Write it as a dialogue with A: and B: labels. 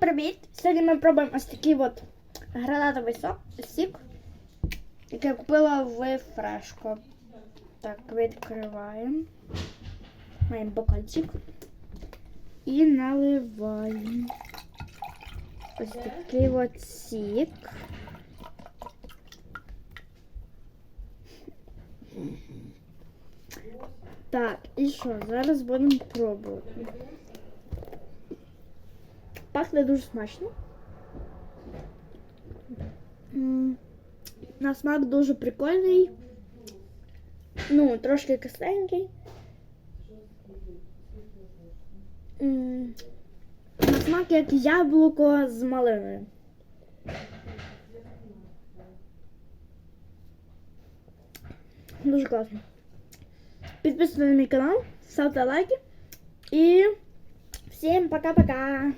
A: привіт! Сьогодні ми пробуємо ось такий от гранатовий сок, сік, який я купила в Фрешко. Так, відкриваємо. Маємо бокальчик. І наливаємо. Ось такий от сік. Так, і що? Зараз будемо пробувати. Пахне дуже смачно. М, На смак дуже прикольний. Ну, трошки кисленький. М, На смак як яблуко з малиною. Дуже класно. Підписуйтесь на мій канал, ставте лайки. І всім пока-пока.